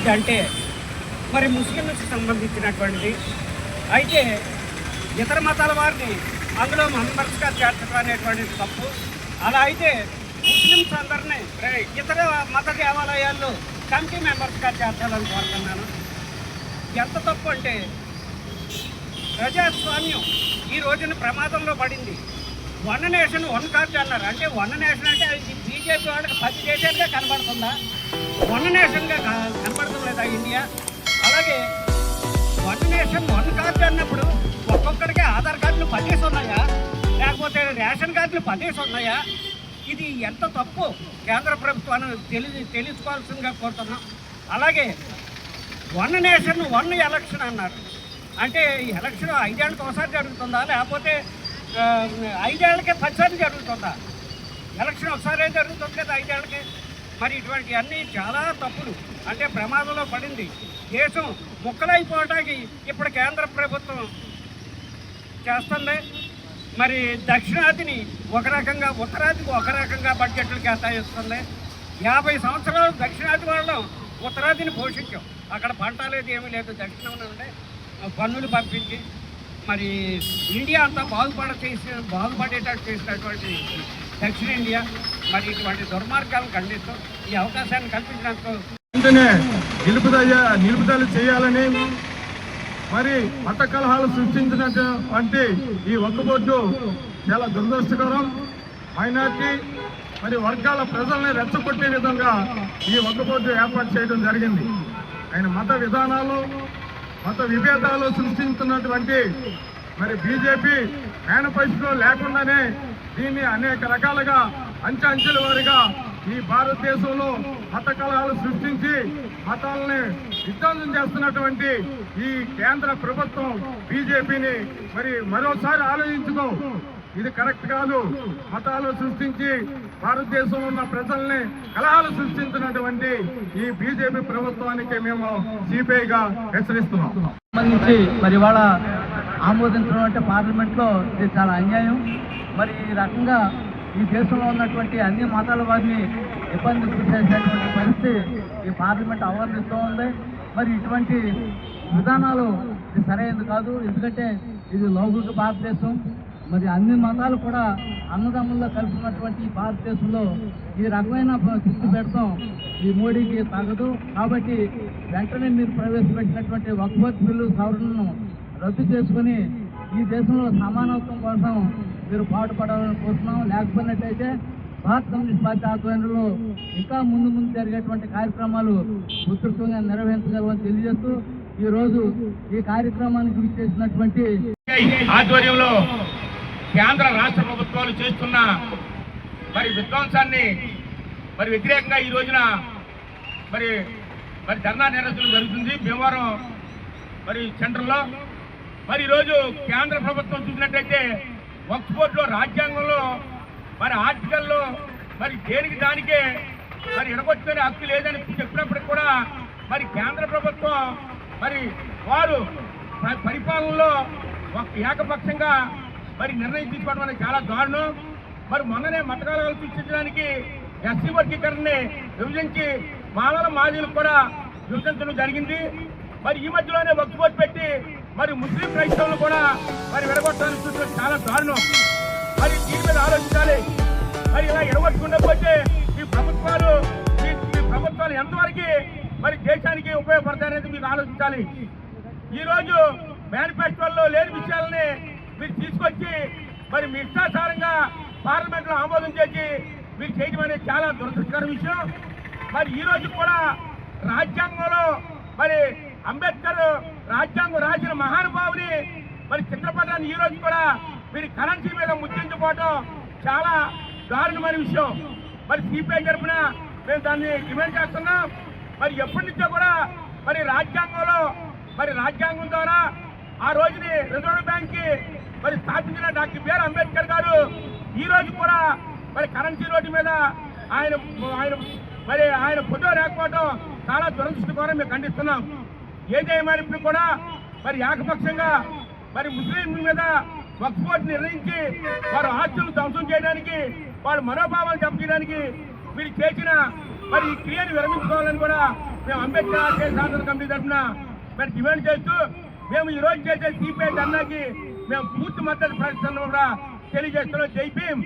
Board అంటే మరి ముస్లింలకు సంబంధించినటువంటిది. అయితే ఇతర మతాల వారిని అందులో మెంబర్స్గా చేర్చడం అనేటువంటిది తప్పు. అలా అయితే ముస్లిమ్స్ అందరినీ ఇతర మత దేవాలయాల్లో కమిటీ మెంబర్స్గా చేర్చాలని కోరుతున్నాను ఎంత తప్పు అంటే ప్రజాస్వామ్యం ఈ రోజున ప్రమాదంలో పడింది. వన్ నేషన్ వన్ కార్డ్ అన్నారు. అంటే వన్ నేషన్ అంటే అది బీజేపీ వాళ్ళకి పది దేశాలుగా కనబడుతుందా? వన్ నేషన్గా కనపడటం కనబడటం లేదా ఇండియా? అలాగే వన్ నేషన్ వన్ కార్డు అన్నప్పుడు ఒక్కొక్కడికి ఆధార్ కార్డులు పదేసి ఉన్నాయా? లేకపోతే రేషన్ కార్డులు పదేసి ఉన్నాయా? ఇది ఎంత తప్పు? కేంద్ర ప్రభుత్వాన్ని తెలి తెలుసుకోవాల్సిందిగా కోరుతున్నాం. అలాగే వన్ నేషన్ వన్ ఎలక్షన్ అన్నారు. అంటే ఎలక్షన్ ఐదేళ్ళకి ఒకసారి జరుగుతుందా? లేకపోతే ఐదేళ్ళకే పదిసార్లు జరుగుతుందా? ఎలక్షన్ ఒకసారి జరుగుతుంది కదా ఐదేళ్ళకి? మరి ఇటువంటి అన్నీ చాలా తప్పులు అంటే ప్రమాదంలో పడింది. దేశం ముక్కలైపోవటానికి ఇప్పుడు కేంద్ర ప్రభుత్వం చేస్తుంది. మరి దక్షిణాదిని ఒక రకంగా ఉత్తరాదికి ఒక రకంగా బడ్జెట్లు కేటాయిస్తుంది. యాభై సంవత్సరాలు దక్షిణాది వాళ్ళం ఉత్తరాదిని పోషించాం. అక్కడ పంట లేదు ఏమీ లేదు. దక్షిణం ఉండే పన్నులు పంపించి మరి ఇండియా అంతా బాగుపడ చేసి బాగుపడేటట్టు చేసినటువంటి దక్షిణ ఇండియా మరి ఇటువంటి దుర్మార్గాలను ఖండిస్తూ ఈ అవకాశాన్ని కల్పించినందుకు వెంటనే నిలుపుదల నిలుపుదల చేయాలని మరి మత కలహాలు సృష్టించినటువంటి ఈ ఒక్క బోర్డు చాలా దురదృష్టకరం. మైనార్టీ మరి వర్గాల ప్రజల్ని రెచ్చగొట్టే విధంగా ఈ ఒక్క బోర్డు ఏర్పాటు చేయడం జరిగింది. ఆయన మత విధానాలు మత విభేదాలు సృష్టించినటువంటి మరి బీజేపీ మేనిఫెస్టో లేకుండానే దీన్ని అనేక రకాలుగా అంచె వారిగా ఈ భారతదేశంలో మతకలహాలు సృష్టించి మతాలని విధ్వంసం చేస్తున్నటువంటి ఈ కేంద్ర ప్రభుత్వం బీజేపీని మరి మరోసారి ఆలోచించుకో. ఇది కరెక్ట్ కాదు. మతాలు సృష్టించి భారతదేశంలో ఉన్న ప్రజల్ని కలహాలు సృష్టించినటువంటి ఈ బీజేపీ ప్రభుత్వానికి మేము సిపిఐగా హెచ్చరిస్తున్నాం. సంబంధించి మరి ఇవాళ ఆమోదించడం అంటే పార్లమెంట్లో ఇది చాలా అన్యాయం. మరి ఈ రకంగా ఈ దేశంలో ఉన్నటువంటి అన్ని మతాల వారిని ఇబ్బంది గురిచేసేటువంటి పరిస్థితి ఈ పార్లమెంట్ అవలంబిస్తూ ఉంది. మరి ఇటువంటి విధానాలు ఇది సరైనది కాదు. ఎందుకంటే ఇది లౌకిక భారతదేశం. మరి అన్ని మతాలు కూడా అన్నదమ్ముల్లో కలిసి ఈ భారతదేశంలో ఈ రకమైన చిత్తు పెడతాం ఈ మోడీకి తగదు. కాబట్టి వెంటనే మీరు ప్రవేశపెట్టినటువంటి వక్ఫత్ బిల్లు సవరణను రద్దు చేసుకుని ఈ దేశంలో సమానత్వం కోసం మీరు పాటుపడాలని కోరుతున్నాం. లేకపోయినట్టయితే భారత కమ్యూనిస్ట్ పార్టీ ఆధ్వర్యంలో ఇంకా ముందు ముందు జరిగేటువంటి కార్యక్రమాలు ఉధృతంగా నిర్వహించగలమని తెలియజేస్తూ ఈ రోజు ఈ కార్యక్రమానికి విచ్చేసినటువంటి ఆధ్వర్యంలో కేంద్ర రాష్ట్ర ప్రభుత్వాలు చేస్తున్న మరి విధ్వంసాన్ని మరి వ్యతిరేకంగా ఈ రోజున మరి మరి ధర్నా నిరసన జరుగుతుంది. భీమవరం మరి సెంటర్లో. మరి ఈరోజు కేంద్ర ప్రభుత్వం చూసినట్టయితే వక్ఫ్ బోర్డులో రాజ్యాంగంలో మరి ఆర్టికల్లో మరి దేనికి దానికే మరి ఎడగొచ్చుకునే హక్కు లేదని చెప్పినప్పటికి కూడా మరి కేంద్ర ప్రభుత్వం మరి వారు పరిపాలనలో ఒక ఏకపక్షంగా మరి నిర్ణయం తీసుకోవడం అనేది చాలా దారుణం. మరి మొన్ననే మతకాలు కల్పించడానికి ఎస్సీ వర్గీకరణని విభజించి మాలల మాజీలకు కూడా విభజించడం జరిగింది. మరి ఈ మధ్యలోనే వక్ఫ్ పెట్టి మరి ముస్లిం క్రైస్తవులు కూడా మరి విడగొట్టాలని చూసిన చాలా దారుణం. మరి దీని మీద ఆలోచించాలి. మరి ఇలా ఎడగొట్టుకుండకపోతే ఈ ప్రభుత్వాలు ఈ ప్రభుత్వాలు ఎంతవరకు మరి దేశానికి ఉపయోగపడతాయనేది మీరు ఆలోచించాలి. ఈరోజు మేనిఫెస్టోల్లో లేని విషయాలని మీరు తీసుకొచ్చి మరి మీ ఇష్టాచారంగా పార్లమెంట్లో ఆమోదం చేసి మీరు చేయడం అనేది చాలా దురదృష్టకర విషయం. మరి ఈ రోజు కూడా రాజ్యాంగంలో మరి అంబేద్కర్ రాజ్యాంగం రాసిన మహానుభావుని మరి చిత్రపటాన్ని ఈ రోజు కూడా మీరు కరెన్సీ మీద ముద్రించుకోవడం చాలా దారుణమైన విషయం. మరి సిపిఐ తరఫున మేము దాన్ని డిమాండ్ చేస్తున్నాం. మరి ఎప్పటి నుంచో కూడా మరి రాజ్యాంగంలో మరి రాజ్యాంగం ద్వారా ఆ రోజుని రిజర్వ్ బ్యాంక్కి మరి స్థాపించిన డాక్టర్ బిఆర్ అంబేద్కర్ గారు ఈ రోజు కూడా మరి కరెన్సీ రోడ్డు మీద ఆయన ఆయన మరి ఆయన ఫోటో లేకపోవడం చాలా దురదృష్టకరం మేము ఖండిస్తున్నాం. ఏదేమైనప్పుడు కూడా మరి ఏకపక్షంగా మరి ముస్లింల మీద వక్ఫ్ బోర్డు నిర్ణయించి వారు ఆస్తులు ధ్వంసం చేయడానికి వాళ్ళ మనోభావాలు దెబ్బతీయడానికి మీరు చేసిన మరి ఈ క్రియను విరమించుకోవాలని కూడా మేము అంబేద్కర్ ఆశయ సాధన కమిటీ తరఫున మరి డిమాండ్ చేస్తూ మేము ఈరోజు చేసే సిపిఐ ధర్నాకి మేము పూర్తి మద్దతు ప్రకటిస్తున్నాం కూడా తెలియజేస్తున్నాం. జై భీమ్!